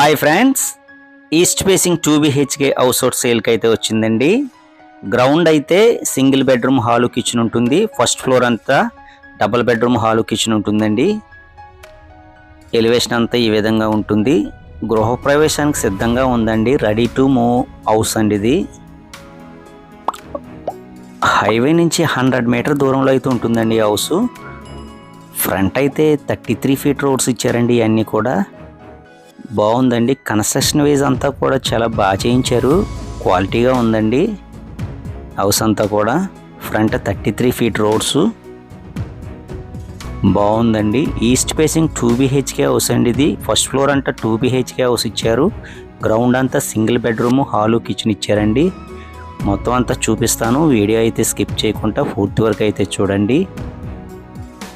Hi friends east facing two BHK house out సేల్కి అయితే వచ్చిందండి. గ్రౌండ్ అయితే సింగిల్ బెడ్రూమ్ హాలు కిచెన్ ఉంటుంది. ఫస్ట్ ఫ్లోర్ అంతా డబుల్ బెడ్రూమ్ హాలు కిచెన్ ఉంటుందండి. ఎలివేషన్ అంతా ఈ విధంగా ఉంటుంది. గృహప్రవేశానికి సిద్ధంగా ఉందండి. రెడీ టు మూవ్ హౌస్ అండి ఇది. హైవే నుంచి హండ్రెడ్ మీటర్ దూరంలో అయితే ఉంటుందండి హౌస్. ఫ్రంట్ అయితే థర్టీ త్రీ ఫీట్ రోడ్స్ ఇచ్చారండి ఇవన్నీ కూడా. బాగుందండి. కన్స్ట్రక్షన్ వైజ్ అంతా కూడా చాలా బాగా చేయించారు. క్వాలిటీగా ఉందండి. హౌస్ అంతా కూడా front thirty three feet roads. బాగుందండి. East facing two BHK house అండి ఇది. ఫస్ట్ ఫ్లోర్ అంతా టూ బిహెచ్కే హౌస్ ఇచ్చారు. గ్రౌండ్ అంతా సింగిల్ బెడ్రూమ్ హాలు కిచెన్ ఇచ్చారండి. మొత్తం అంతా చూపిస్తాను. వీడియో అయితే స్కిప్ చేయకుండా పూర్తి వరకు అయితే చూడండి.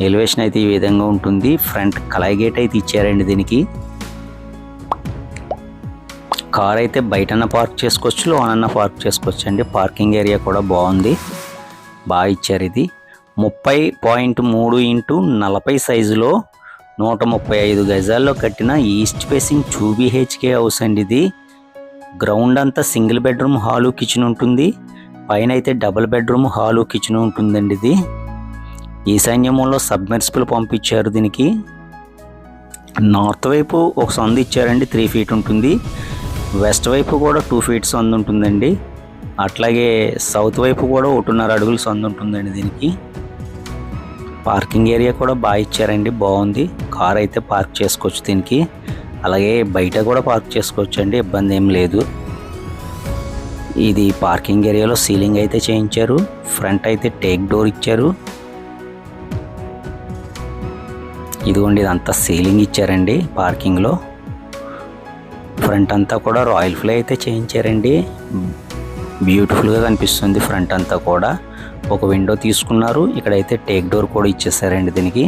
ఎలివేషన్ అయితే ఈ విధంగా ఉంటుంది. ఫ్రంట్ కలాయి గేట్ అయితే ఇచ్చారండి దీనికి. కార్ అయితే బయటన పార్క్ చేసుకోవచ్చు లోనన్న పార్క్ చేసుకోవచ్చు అండి. పార్కింగ్ ఏరియా కూడా బాగుంది. బాగా ఇచ్చారు ఇది. ముప్పై పాయింట్ మూడు ఇంటూ నలభై సైజులో నూట ముప్పై ఐదు గజాల్లో కట్టిన ఈస్ట్ ఫేసింగ్ చూబిహెచ్కే హౌస్ అండి ఇది. గ్రౌండ్ అంతా సింగిల్ బెడ్రూమ్ హాలు కిచెన్ ఉంటుంది. పైన అయితే డబుల్ బెడ్రూమ్ హాలు కిచెన్ ఉంటుందండి ఇది. ఈశాన్యములో సబ్మెర్సిబుల్ పంపించారు దీనికి. నార్త్ వైపు ఒక సందు ఇచ్చారండి త్రీ ఫీట్ ఉంటుంది. వెస్ట్ వైపు కూడా టూ ఫీట్ సందు ఉంటుందండి. అట్లాగే సౌత్ వైపు కూడా ఒకటిన్నర అడుగుల సందు ఉంటుందండి దీనికి. పార్కింగ్ ఏరియా కూడా బాగా ఇచ్చారండి బాగుంది. కార్ అయితే పార్క్ చేసుకోవచ్చు దీనికి. అలాగే బయట కూడా పార్క్ చేసుకోవచ్చు అండి ఇబ్బంది ఏం లేదు. ఇది పార్కింగ్ ఏరియాలో సీలింగ్ అయితే చేయించారు ఫ్రంట్ అయితే టేక్ డోర్ ఇచ్చారు. ఇదిగోండి ఇదంతా సీలింగ్ ఇచ్చారండి పార్కింగ్లో ఫ్రంట్ అంతా కూడా రాయల్ ఫ్లై అయితే చేయించారండి బ్యూటిఫుల్గా కనిపిస్తుంది ఫ్రంట్ అంతా కూడా ఒక విండో తీసుకున్నారు ఇక్కడైతే టేక్ డోర్ కూడా ఇచ్చేసారండి దీనికి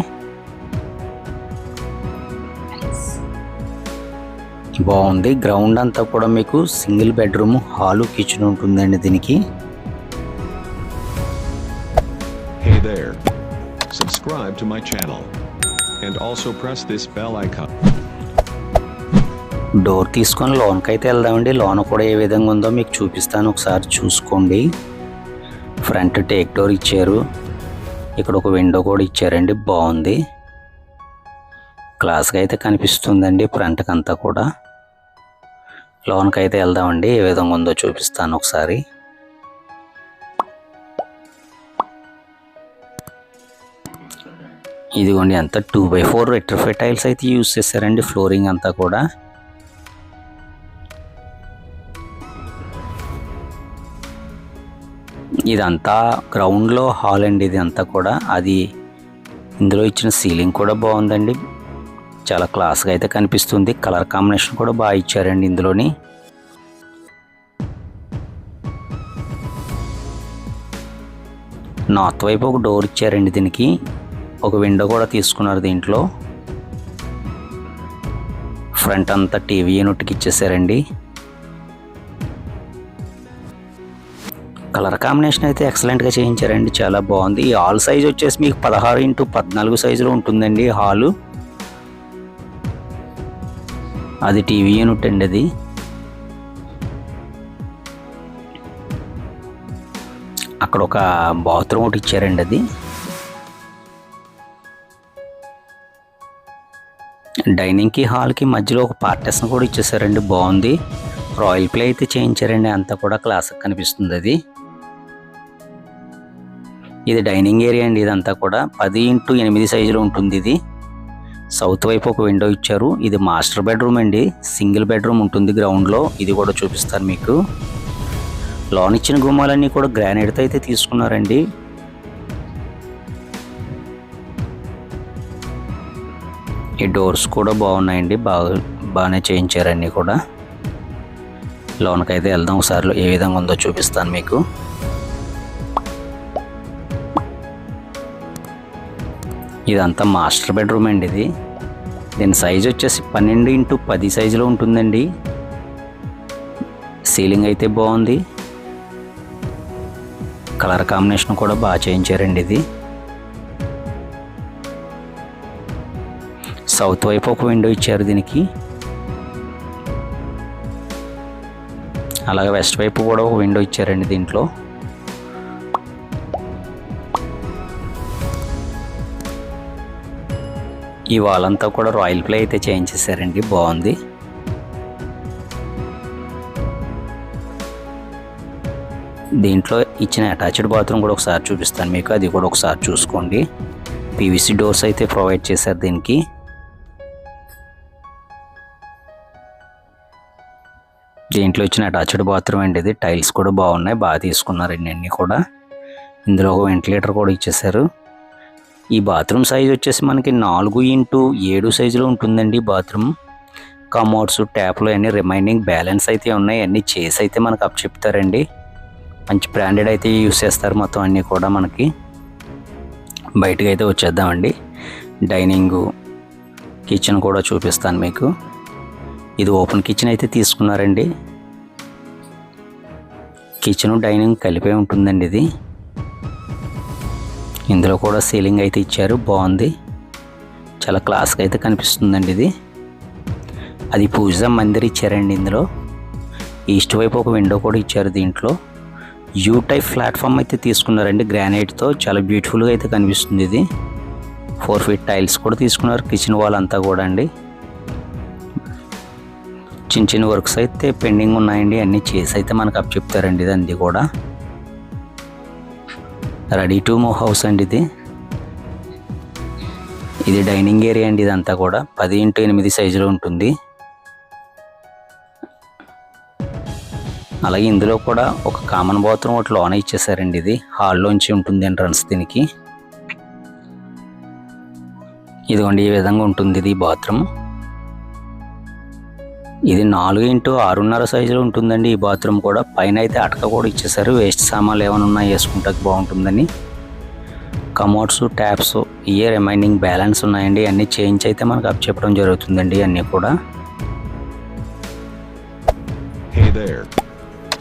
బాగుంది గ్రౌండ్ అంతా కూడా మీకు సింగిల్ బెడ్రూమ్ హాలు కిచెన్ ఉంటుందండి దీనికి Hey there. Subscribe to my channel. And also press this bell icon. Door తీసుకొని లోన్కి అయితే వెళ్దామండి. లోన్ కూడా ఏ విధంగా ఉందో మీకు చూపిస్తాను. ఒకసారి చూసుకోండి. ఫ్రంట్ టేక్ డోర్ ఇచ్చారు. ఇక్కడ ఒక విండో కూడా ఇచ్చారండి. బాగుంది. క్లాస్గా అయితే కనిపిస్తుందండి. ఫ్రంట్కి అంతా కూడా. లోన్కి అయితే వెళ్దామండి. ఏ విధంగా ఉందో చూపిస్తాను ఒకసారి. ఇదిగోండి అంతా two by four vitrified tiles అయితే యూస్ చేశారండి. ఫ్లోరింగ్ అంతా కూడా. ఇదంతా గ్రౌండ్లో హాల్ అండి ఇది అంతా కూడా అది ఇందులో ఇచ్చిన సీలింగ్ కూడా బాగుందండి. చాలా క్లాస్గా అయితే కనిపిస్తుంది. కలర్ కాంబినేషన్ కూడా బాగా ఇచ్చారండి ఇందులోని. నార్త్ వైపు ఒక డోర్ ఇచ్చారండి దీనికి. ఒక విండో కూడా తీసుకున్నారు దీంట్లో. ఫ్రంట్ అంతా టీవీ యూనిట్కి ఇచ్చేసారండి. కలర్ కాంబినేషన్ అయితే ఎక్సలెంట్గా చేయించారండి. చాలా బాగుంది. ఈ హాల్ సైజ్ వచ్చేసి మీకు పదహారు ఇంటూ పద్నాలుగు సైజులో ఉంటుందండి హాలు. అది టీవీ యూనిట్ అండి అది. అక్కడ ఒక బాత్రూమ్ ఒకటి ఇచ్చారండి అది. డైనింగ్కి హాల్కి మధ్యలో ఒక పార్టెస్ని కూడా ఇచ్చేసారండి. బాగుంది. రాయల్ ప్లే అయితే చేయించారండి. అంతా కూడా క్లాసిక్ కనిపిస్తుంది అది. ఇది డైనింగ్ ఏరియా అండి ఇదంతా కూడా. పది ఇంటూ ఎనిమిది సైజులో ఉంటుంది ఇది. సౌత్ వైపు ఒక విండో ఇచ్చారు. ఇది మాస్టర్ బెడ్రూమ్ అండి. సింగిల్ బెడ్రూమ్ ఉంటుంది గ్రౌండ్లో ఇది కూడా చూపిస్తాను మీకు. లోన్ ఇచ్చిన గుమ్మాలన్నీ కూడా గ్రానైట్తో అయితే తీసుకున్నారండి. ఈ డోర్స్ కూడా బాగున్నాయండి. బాగా బాగానే చేయించారన్నీ కూడా. లోన్కి అయితే వెళ్దాం ఒకసారి. ఏ విధంగా ఉందో చూపిస్తాను మీకు. ఇదంతా మాస్టర్ బెడ్రూమ్ అండి ఇది. దీని సైజ్ వచ్చేసి పన్నెండు ఇంటూ పది సైజులో ఉంటుందండి. సీలింగ్ అయితే బాగుంది. కలర్ కాంబినేషన్ కూడా బాగా చేయించారండి ఇది. సౌత్ వైపు ఒక విండో ఇచ్చారు దీనికి. అలాగే వెస్ట్ వైపు కూడా ఒక విండో ఇచ్చారండి దీంట్లో. ఈ వాల్ అంతా కూడా రాయల్ ప్లే అయితే చేయించేసారండి బాగుంది. దీంట్లో ఇచ్చిన అటాచ్డ్ బాత్రూమ్ కూడా ఒకసారి చూపిస్తాను మీకు. అది కూడా ఒకసారి చూసుకోండి. పీవీసీ డోర్స్ అయితే ప్రొవైడ్ చేశారు దీనికి. దీంట్లో ఇచ్చిన అటాచ్డ్ బాత్రూమ్ అండి ఇది. టైల్స్ కూడా బాగున్నాయి. బాగా తీసుకున్నారండి అన్నీ కూడా. ఇందులో ఒక వెంటిలేటర్ కూడా ఇచ్చేసారు ఈ బాత్రూమ్ సైజ్ వచ్చేసి మనకి నాలుగు ఇంటూ ఏడు సైజులో ఉంటుందండి బాత్రూమ్. కమోడ్స్ ట్యాప్లు అన్ని రిమైనింగ్ బ్యాలెన్స్ అయితే ఉన్నాయి. అన్ని చేసి అయితే మనకు అప్ చెప్తారండి మంచి బ్రాండెడ్ అయితే యూస్ చేస్తారు మొత్తం అన్నీ కూడా మనకి. బయటకు అయితే వచ్చేద్దామండి. డైనింగు కిచెన్ కూడా చూపిస్తాను మీకు. ఇది ఓపెన్ కిచెన్ అయితే తీసుకున్నారండి. కిచెన్ డైనింగ్ కలిపే ఉంటుందండి ఇది. ఇందులో కూడా సీలింగ్ అయితే ఇచ్చారు. బాగుంది. చాలా క్లాస్గా అయితే కనిపిస్తుందండి ఇది. అది పూజ మందిర్ ఇచ్చారండి ఇందులో. ఈస్ట్ వైపు ఒక విండో కూడా ఇచ్చారు దీంట్లో. యూ టైప్ ప్లాట్ఫామ్ అయితే తీసుకున్నారండి. గ్రానైట్తో చాలా బ్యూటిఫుల్గా అయితే కనిపిస్తుంది ఇది. ఫోర్ ఫీట్ టైల్స్ కూడా తీసుకున్నారు. కిచెన్ వాల్ అంతా కూడా అండి. చిన్న చిన్న వర్క్స్ అయితే పెండింగ్ ఉన్నాయండి. అన్నీ చేసి అయితే మనకు అప్ చెప్తారండి ఇది అంది కూడా. రెడీ టు మూవ్ హౌస్ అండి ఇది. ఇది డైనింగ్ ఏరియా అండి ఇదంతా కూడా. పది ఇంటూ ఎనిమిది సైజులో ఉంటుంది. అలాగే ఇందులో కూడా ఒక కామన్ బాత్రూమ్ ఒకటి లోన ఇచ్చేసారండి ఇది. హాల్లోంచి ఉంటుంది ఎంట్రన్స్ దీనికి. ఇదిగోండి ఈ విధంగా ఉంటుంది ఇది బాత్రూమ్ ఇది నాలుగు ఇంటూ ఆరున్నర సైజులో ఉంటుందండి ఈ బాత్రూమ్ కూడా పైన అయితే అటక కూడా ఇచ్చేసారు వేస్ట్ సామాన్లు ఏమైనా ఉన్నా వేసుకుంటే బాగుంటుందని కమోడ్స్ ట్యాప్స్ ఇయే రిమైనింగ్ బ్యాలెన్స్ ఉన్నాయండి అన్నీ చేంజ్ అయితే మనకు అప్ చెప్పడం జరుగుతుందండి అన్నీ కూడా Hey there.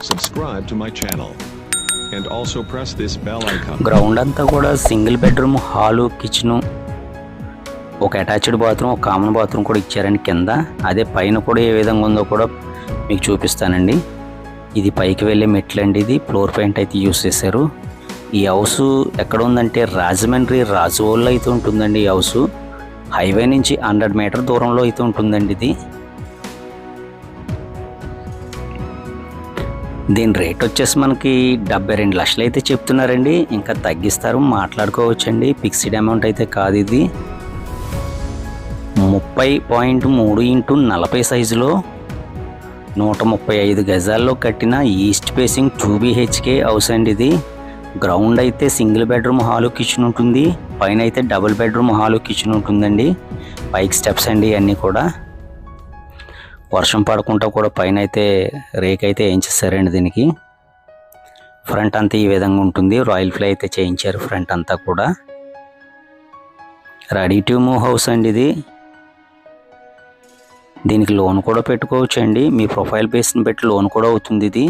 Subscribe to my channel. And also press this bell icon. Ground అంతా కూడా సింగిల్ బెడ్రూమ్ హాలు కిచెను ఒక అటాచ్డ్ బాత్రూమ్ ఒక కామన్ బాత్రూమ్ కూడా ఇచ్చారండి కింద. అదే పైన కూడా ఏ విధంగా ఉందో కూడా మీకు చూపిస్తానండి. ఇది పైకి వెళ్ళే మెట్లండి ఇది. ఫ్లోర్ పెయింట్ అయితే యూస్ చేశారు. ఈ హౌస్ ఎక్కడ ఉందంటే రాజమండ్రి రాజువోల్లో అయితే ఉంటుందండి ఈ హౌస్. హైవే నుంచి హండ్రెడ్ మీటర్ దూరంలో అయితే ఉంటుందండి ఇది. దీని రేట్ వచ్చేసి మనకి డెబ్బై రెండు లక్షలు అయితే చెప్తున్నారండి. ఇంకా తగ్గిస్తారు మాట్లాడుకోవచ్చండి. ఫిక్స్డ్ అమౌంట్ అయితే కాదు ఇది. ముప్పై పాయింట్ మూడు ఇంటూ నలభై సైజులో నూట ముప్పై ఐదు గజాల్లో కట్టిన east facing two BHK house అండి ఇది. గ్రౌండ్ అయితే సింగిల్ బెడ్రూమ్ హాలు కిచెన్ ఉంటుంది. పైన అయితే డబుల్ బెడ్రూమ్ హాలు కిచెన్ ఉంటుందండి. పైకి స్టెప్స్ అండి అన్నీ కూడా. వర్షం పడకుండా కూడా పైన అయితే రేక్ అయితే వేయించేసారండి దీనికి. ఫ్రంట్ అంతా ఈ విధంగా ఉంటుంది. రాయల్ ఫ్లై అయితే చేయించారు ఫ్రంట్ అంతా కూడా. రెడీ టు మూవ్ హౌస్ అండి ఇది. దీనికి లోన్ కూడా పెట్టుకోవచ్చు అండి మీ ప్రొఫైల్ బేస్ని పెట్టి లోన్ కూడా అవుతుంది ఇది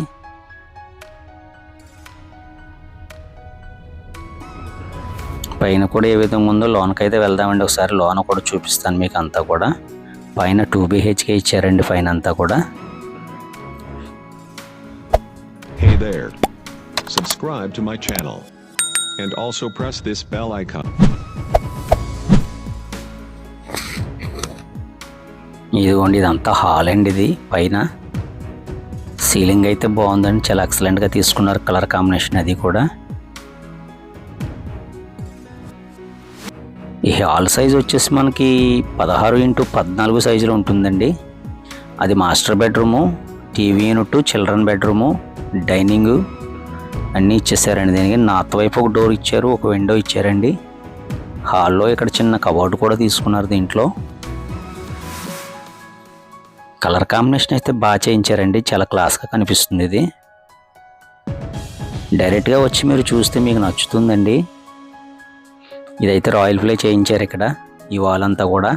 పైన కూడా ఏ విధంగా ఉందో లోన్కి అయితే వెళ్దామండి ఒకసారి లోన్ కూడా చూపిస్తాను మీకు అంతా కూడా పైన టూ బీహెచ్కే ఇచ్చారండి పైన అంతా కూడా Hey there. Subscribe to my channel. And also press this bell icon. ఇదిగోండి ఇదంతా హాల్ అండి ఇది. పైన సీలింగ్ అయితే బాగుందండి. చాలా ఎక్సలెంట్గా తీసుకున్నారు కలర్ కాంబినేషన్ అది కూడా. ఈ హాల్ సైజ్ వచ్చేసి మనకి పదహారు ఇంటూ పద్నాలుగు సైజులో ఉంటుందండి. అది master bedroom TV unit children bedroom dining అన్నీ ఇచ్చేసారండి. దీనికి నార్త్ వైపు ఒక డోర్ ఇచ్చారు ఒక విండో ఇచ్చారండి. హాల్లో ఇక్కడ చిన్న కబోర్డ్ కూడా తీసుకున్నారు దీంట్లో. కలర్ కాంబినేషన్ అయితే బాగా చేయించారండి. చాలా క్లాస్గా కనిపిస్తుంది ఇది. డైరెక్ట్గా వచ్చి మీరు చూస్తే మీకు నచ్చుతుందండి. ఇదైతే రాయల్ ఫ్లై చేయించారు ఇక్కడ. ఈ వాల్ అంతా కూడా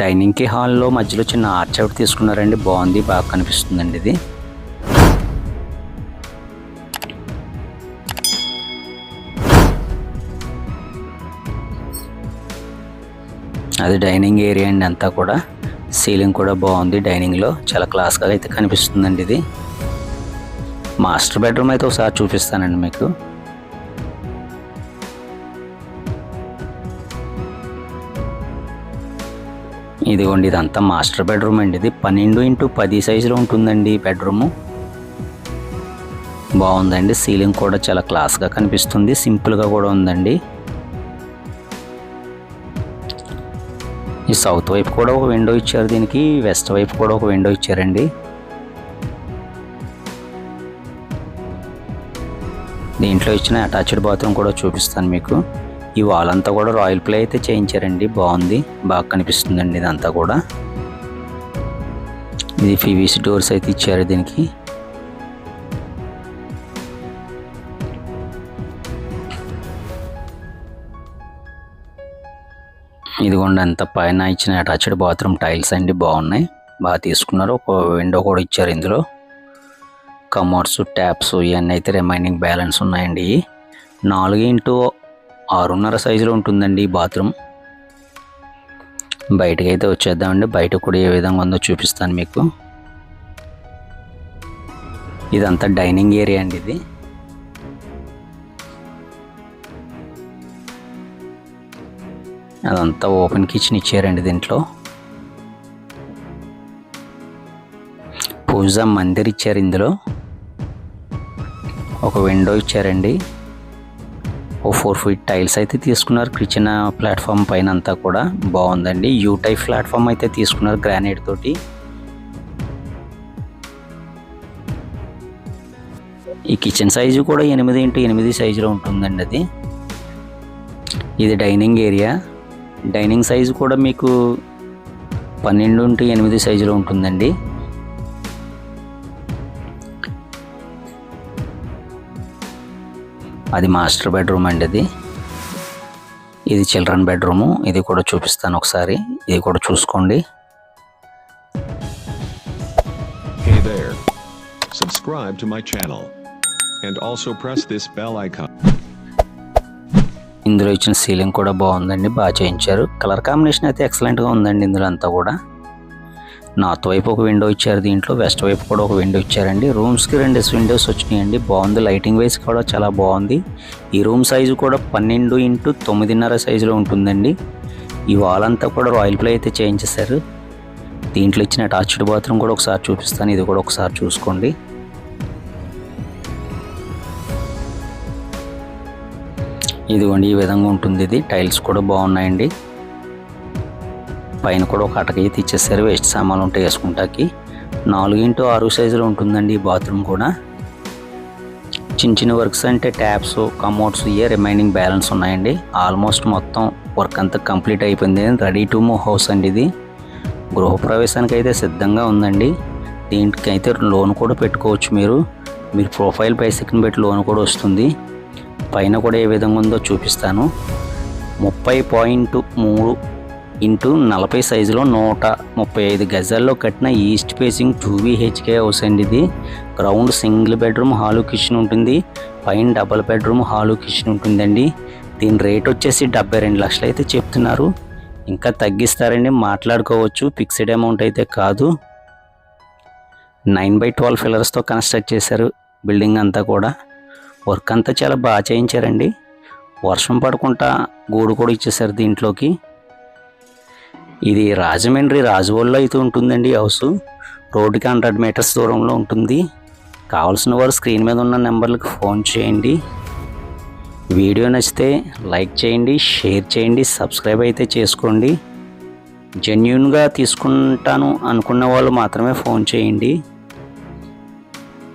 డైనింగ్కి హాల్లో మధ్యలో చిన్న ఆర్చ్ అవుట్ తీసుకున్నారండి. బాగుంది బాగా కనిపిస్తుందండి ఇది. అది డైనింగ్ ఏరియా అండి అంతా కూడా. సీలింగ్ కూడా బాగుంది. డైనింగ్లో చాలా క్లాస్గా అయితే కనిపిస్తుందండి ఇది. మాస్టర్ బెడ్రూమ్ అయితే ఒకసారి చూపిస్తానండి మీకు. ఇదిగోండి ఇదంతా మాస్టర్ బెడ్రూమ్ అండి ఇది. పన్నెండు ఇంటూ పది సైజులో ఉంటుందండి బెడ్రూము. బాగుందండి. సీలింగ్ కూడా చాలా క్లాస్గా కనిపిస్తుంది. సింపుల్గా కూడా ఉందండి. ఈ సౌత్ వైపు కూడా ఒక విండో ఇచ్చారు దీనికి వెస్ట్ వైపు కూడా ఒక విండో ఇచ్చారండి. దీంట్లో ఇచ్చిన అటాచ్డ్ బాత్రూమ్ కూడా చూపిస్తాను మీకు. ఈ వాల్ అంతా కూడా రాయల్ ప్లే అయితే చేయించారండి బాగుంది బాగా కనిపిస్తుందండి ఇదంతా కూడా. ఇది పీవీసీ డోర్స్ అయితే ఇచ్చారు దీనికి. ఇదిగోండి అంత పైన ఇచ్చిన అటాచ్డ్ బాత్రూమ్ టైల్స్ అండి బాగున్నాయి. బాగా తీసుకున్నారు. ఒక విండో కూడా ఇచ్చారు ఇందులో. కమోడ్స్ ట్యాప్స్ ఇవన్నీ అయితే రిమైనింగ్ బ్యాలెన్స్ ఉన్నాయండి. నాలుగు ఇంటూ ఆరున్నర సైజులో ఉంటుందండి ఈ బాత్రూమ్ బయటకి అయితే వచ్చేద్దామండి. బయట కూడా ఏ విధంగా ఉందో చూపిస్తాను మీకు. ఇదంతా డైనింగ్ ఏరియా అండి ఇది. అదంతా ఓపెన్ కిచెన్ ఇచ్చారండి దీంట్లో. పూజా మందిర్ ఇచ్చారు ఇందులో. ఒక విండో ఇచ్చారండి. ఓ ఫోర్ ఫీట్ టైల్స్ అయితే తీసుకున్నారు. కిచెన్ ప్లాట్ఫామ్ పైన అంతా కూడా బాగుందండి. యూ టైప్ ప్లాట్ఫామ్ అయితే తీసుకున్నారు గ్రానైట్ తోటి. ఈ కిచెన్ సైజు కూడా ఎనిమిది ఇంటూ ఎనిమిది సైజులో ఉంటుందండి అది. ఇది డైనింగ్ ఏరియా. డైనింగ్ సైజు కూడా మీకు పన్నెండు ఇంటూ ఎనిమిది సైజులో ఉంటుందండి అది మాస్టర్ బెడ్రూమ్ అండి అది ఇది చిల్డ్రన్ బెడ్రూము ఇది కూడా చూపిస్తాను ఒకసారి ఇది కూడా చూసుకోండి Hey there. Subscribe to my channel. And also press this bell icon. ఇందులో ఇచ్చిన సీలింగ్ కూడా బాగుందండి బాగా చేయించారు. కలర్ కాంబినేషన్ అయితే ఎక్సలెంట్గా ఉందండి ఇందులో అంతా కూడా. నార్త్ వైపు ఒక విండో ఇచ్చారు దీంట్లో వెస్ట్ వైపు కూడా ఒక విండో ఇచ్చారండి. రూమ్స్కి రెండు విండోస్ వచ్చినాయండి బాగుంది. లైటింగ్ వైజ్ కూడా చాలా బాగుంది. ఈ రూమ్ సైజు కూడా పన్నెండు ఇంటూ తొమ్మిదిన్నర సైజులో ఉంటుందండి. ఈ వాల్ అంతా కూడా రాయల్ ప్లే అయితే చేయించేశారు. దీంట్లో ఇచ్చిన అటాచ్డ్ బాత్రూమ్ కూడా ఒకసారి చూపిస్తాను ఇది కూడా ఒకసారి చూసుకోండి. ఇదిగోండి ఈ విధంగా ఉంటుంది ఇది. టైల్స్ కూడా బాగున్నాయండి. పైన కూడా ఒక అటకైతే అయితే ఇచ్చేసారు వేస్ట్ సామాన్లు ఉంటాయి వేసుకుంటాకి. నాలుగు ఇంటూ ఆరు సైజులో ఉంటుందండి ఈ బాత్రూమ్ కూడా. చిన్న చిన్న వర్క్స్ అంటే ట్యాప్స్ కమోడ్స్ ఇయే రిమైనింగ్ బ్యాలెన్స్ ఉన్నాయండి. ఆల్మోస్ట్ మొత్తం వర్క్ అంతా కంప్లీట్ అయిపోయింది. రెడీ టు మూవ్ హౌస్ అండి ఇది. గృహప్రవేశానికి అయితే సిద్ధంగా ఉందండి. దీనికి అయితే లోన్ కూడా పెట్టుకోవచ్చు మీరు. మీరు ప్రొఫైల్ పైసెక్ని పెట్టి లోన్ కూడా వస్తుంది. పైన కూడా ఏ విధంగా ఉందో చూపిస్తాను. ముప్పై పాయింట్ మూడు ఇంటూ నలభై సైజులో నూట ముప్పై ఐదు గజాల్లో కట్టిన east facing two BHK house అండి ఇది. Ground single bedroom hall kitchen ఉంటుంది. పైన డబుల్ బెడ్రూమ్ హాలు కిచెన్ ఉంటుందండి. దీని రేట్ వచ్చేసి డెబ్బై రెండు లక్షలు అయితే చెప్తున్నారు. ఇంకా తగ్గిస్తారండి మాట్లాడుకోవచ్చు. ఫిక్స్డ్ అమౌంట్ అయితే కాదు. నైన్ బై ట్వెల్వ్ ఫిల్లర్స్తో కన్స్ట్రక్ట్ చేశారు బిల్డింగ్ అంతా కూడా. వర్క్ అంతా చాలా బాగా చేయించారండి. వర్షం పడకుండా గూడు కూడా ఇచ్చేసారు దీంట్లోకి. ఇది రాజమండ్రి రాజవోల్లో అయితే ఉంటుందండి హౌస్. రోడ్డుకి హండ్రెడ్ మీటర్స్ దూరంలో ఉంటుంది. కావాల్సిన వారు స్క్రీన్ మీద ఉన్న నెంబర్లకు ఫోన్ చేయండి. వీడియో నచ్చితే లైక్ చేయండి షేర్ చేయండి సబ్స్క్రైబ్ అయితే చేసుకోండి. జెన్యున్గా తీసుకుంటాను అనుకున్న వాళ్ళు మాత్రమే ఫోన్ చేయండి.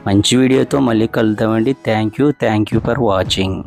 మంచి వీడియోతో మళ్ళీ కలుద్దామండి. Thank you thank you for watching